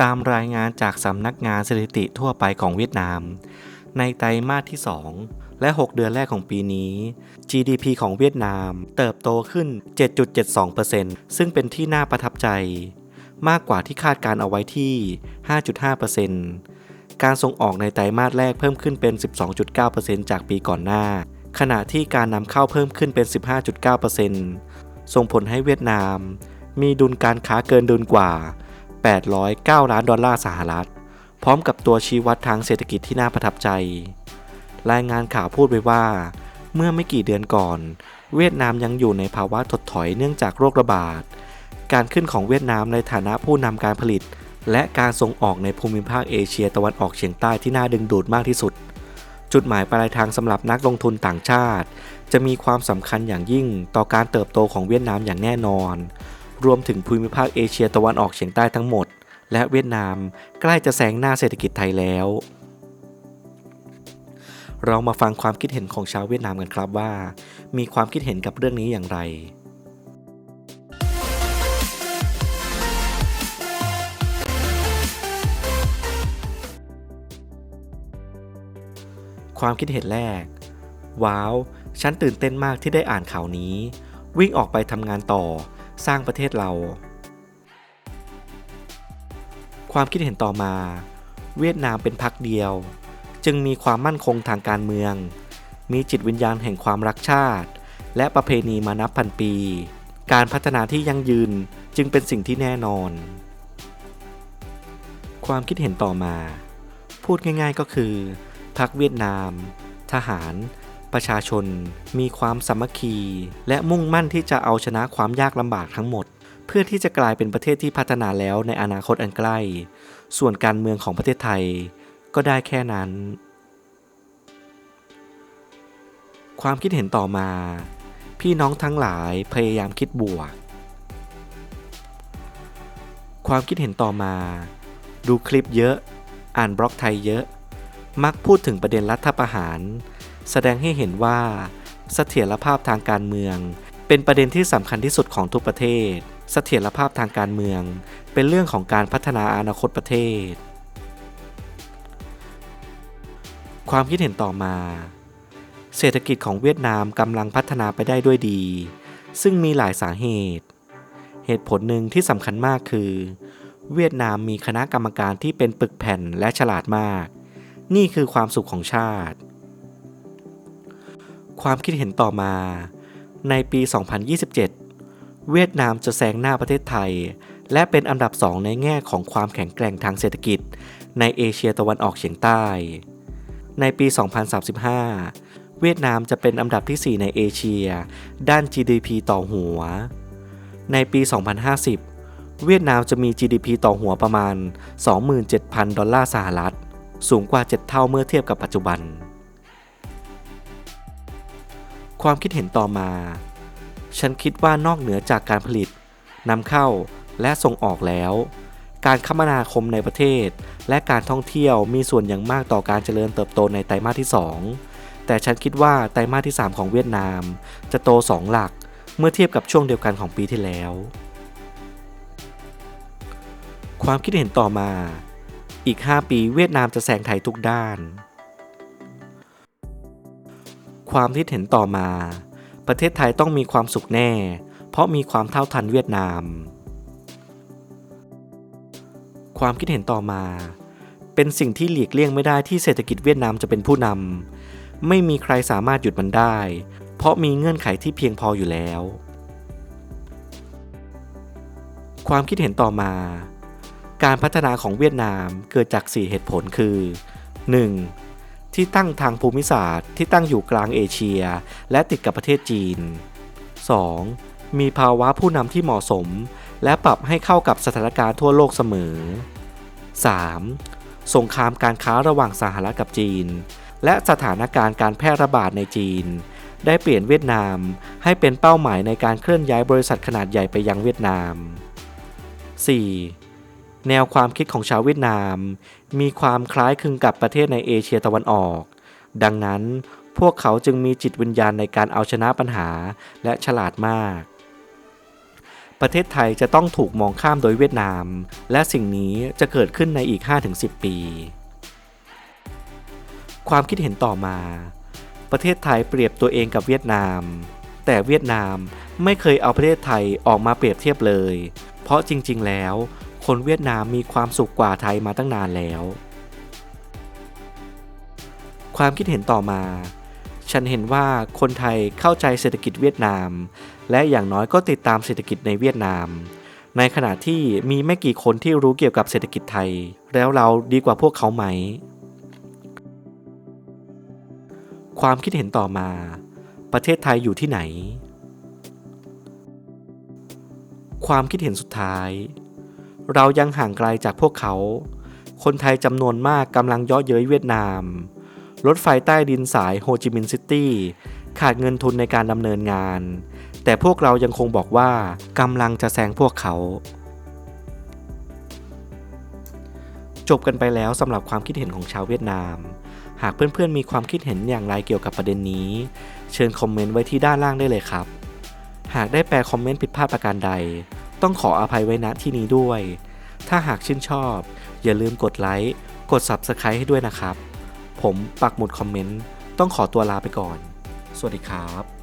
ตามรายงานจากสำนักงานสถิติทั่วไปของเวียดนาม ในไตรมาสที่ 2 และ 6 เดือนแรกของปีนี้ GDP ของเวียดนาม เติบโตขึ้น 7.72%ซึ่งเป็นที่น่าประทับใจ มากกว่าที่คาดการเอาไว้ที่ 5.5%การส่งออกในไตรมาสแรกเพิ่มขึ้นเป็น 12.9%จากปีก่อนหน้า ขณะที่การนำเข้าเพิ่มขึ้นเป็น 15.9%ส่งผลให้เวียดนาม มีดุลการค้าเกินดุลกว่า 809 ล้านดอลลาร์สหรัฐ พร้อมกับตัวชี้วัดทางเศรษฐกิจที่น่าประทับใจ รายงานข่าวพูดไว้ว่า เมื่อไม่กี่เดือนก่อน เวียดนามยังอยู่ในภาวะถดถอยเนื่องจากโรคระบาด การขึ้นของเวียดนามในฐานะผู้นำการผลิต และการส่งออกในภูมิภาคเอเชียตะวันออกเฉียงใต้ที่น่าดึงดูดมากที่สุด จุดหมายปลายทางสำหรับนักลงทุนต่างชาติ จะมีความสำคัญอย่างยิ่งต่อการเติบโตของเวียดนามอย่างแน่นอน รวมถึงภูมิภาคเอเชียตะวันออกเฉียงใต้ทั้งหมด และเวียดนามใกล้จะแซงหน้าเศรษฐกิจไทยแล้ว เรามาฟังความคิดเห็นของชาวเวียดนามกันครับว่า มีความคิดเห็นกับเรื่องนี้อย่างไรความคิดเห็นแรก ว้าว ฉันตื่นเต้นมากที่ได้อ่านข่าวนี้ วิ่งออกไปทำงานต่อ สร้างประเทศเรา ความคิดเห็นต่อมา เวียดนามเป็นพักเดียว จึงมีความมั่นคงทางการเมือง มีจิตวิญญาณแห่งความรักชาติ และประเพณีมานับพันปี การพัฒนาที่ยั่งยืนจึงเป็นสิ่งที่แน่นอน ความคิดเห็นต่อมา พูดง่ายๆก็คือพรรคเวียดนาม ทหาร ประชาชน มีความสามัคคี และมุ่งมั่นที่จะเอาชนะความยากลำบากทั้งหมด เพื่อที่จะกลายเป็นประเทศที่พัฒนาแล้วในอนาคตอันใกล้ ส่วนการเมืองของประเทศไทย ก็ได้แค่นั้น ความคิดเห็นต่อมา พี่น้องทั้งหลายพยายามคิดบวก ความคิดเห็นต่อมา ดูคลิปเยอะ อ่านบล็อกไทยเยอะ มักพูดถึงประเด็นรัฐประหาร แสดงให้เห็นว่าเสถียรภาพทางการเมือง เป็นประเด็นที่สำคัญที่สุดของทุกประเทศ เสถียรภาพทางการเมือง เป็นเรื่องของการพัฒนาอนาคตประเทศ ความคิดเห็นต่อมา เศรษฐกิจของเวียดนามกำลังพัฒนาไปได้ด้วยดี ซึ่งมีหลายสาเหตุ เหตุผลหนึ่งที่สำคัญมากคือ เวียดนามมีคณะกรรมการที่เป็นปึกแผ่นและฉลาดมาก นี่คือความสุขของชาติ ความคิดเห็นต่อมา ในปี 2027 เวียดนามจะแซงหน้าประเทศไทย และเป็นอันดับสองในแง่ของความแข็งแกร่งทางเศรษฐกิจ ในเอเชียตะวันออกเฉียงใต้ ในปี 2035 เวียดนามจะเป็นอันดับที่ 4 ในเอเชีย ด้าน GDP ต่อหัว ในปี 2050 เวียดนามจะมี GDP ต่อหัวประมาณ 27,000 ดอลลาร์สหรัฐ สูงกว่า 7 เท่าเมื่อเทียบกับปัจจุบัน ความคิดเห็นต่อมา ฉันคิดว่านอกเหนือจากการผลิตนำเข้าและส่งออกแล้ว การคมนาคมในประเทศ และการท่องเที่ยวมีส่วนอย่างมากต่อการเจริญเติบโตในไตรมาสที่ 2 แต่ฉันคิดว่าไตรมาสที่ 3 ของเวียดนาม จะโต 2 หลักเมื่อเทียบกับช่วงเดียวกันของปีที่แล้ว ความคิดเห็นต่อมา อีก 5 ปีเวียดนามจะแซงไทยทุกด้าน ความคิดเห็นต่อมา ประเทศไทยต้องมีความสุขแน่ เพราะมีความเท่าทันเวียดนาม ความคิดเห็นต่อมา เป็นสิ่งที่หลีกเลี่ยงไม่ได้ที่เศรษฐกิจเวียดนามจะเป็นผู้นำไม่มีใครสามารถหยุดมันได้ เพราะมีเงื่อนไขที่เพียงพออยู่แล้ว ความคิดเห็นต่อมา การพัฒนาของเวียดนามเกิดจาก 4 เหตุผลคือ 1. ที่ตั้งทางภูมิศาสตร์ที่ตั้งอยู่กลางเอเชีย และติดกับประเทศจีน 2. มีภาวะผู้นำที่เหมาะสม และปรับให้เข้ากับสถานการณ์ทั่วโลกเสมอ 3. สงครามการค้าระหว่างสหรัฐกับจีน และสถานการณ์การแพร่ระบาดในจีน ได้เปลี่ยนเวียดนามให้เป็นเป้าหมายในการเคลื่อนย้ายบริษัทขนาดใหญ่ไปยังเวียดนาม 4. แนวความคิดของชาวเวียดนาม มีความคล้ายคลึงกับประเทศในเอเชียตะวันออก ดังนั้นพวกเขาจึงมีจิตวิญญาณในการเอาชนะปัญหาและฉลาดมาก ประเทศไทยจะต้องถูกมองข้ามโดยเวียดนาม และสิ่งนี้จะเกิดขึ้นในอีก 5-10 ปี ความคิดเห็นต่อมา ประเทศไทยเปรียบตัวเองกับเวียดนาม แต่เวียดนามไม่เคยเอาประเทศไทยออกมาเปรียบเทียบเลย เพราะจริง ๆ แล้ว คนเวียดนามมีความสุขกว่าไทยมาตั้งนานแล้ว ความคิดเห็นต่อมา ฉันเห็นว่าคนไทยเข้าใจเศรษฐกิจเวียดนาม และอย่างน้อยก็ติดตามเศรษฐกิจในเวียดนาม ในขณะที่มีไม่กี่คนที่รู้เกี่ยวกับเศรษฐกิจไทย แล้วเราดีกว่าพวกเขาไหม ความคิดเห็นต่อมา ประเทศไทยอยู่ที่ไหน ความคิดเห็นสุดท้าย เรายังห่างไกลจากพวกเขา คนไทยจำนวนมากกำลังเย่อเย้ยเวียดนาม รถไฟใต้ดินสายโฮจิมินห์ซิตี้ขาดเงินทุนในการดำเนินงาน แต่พวกเรายังคงบอกว่ากำลังจะแซงพวกเขา จบกันไปแล้วสำหรับความคิดเห็นของชาวเวียดนาม หากเพื่อนๆมีความคิดเห็นอย่างไรเกี่ยวกับประเด็นนี้ เชิญคอมเมนต์ไว้ที่ด้านล่างได้เลยครับ หากได้แปลคอมเมนต์ผิดพลาดประการใด ต้องขออภัยไว้ณที่นี้ด้วย ถ้าหากชื่นชอบ อย่าลืมกดไลค์ กด Subscribe ให้ด้วยนะครับ ผมปักหมุดคอมเมนต์ ต้องขอตัวลาไปก่อน สวัสดีครับ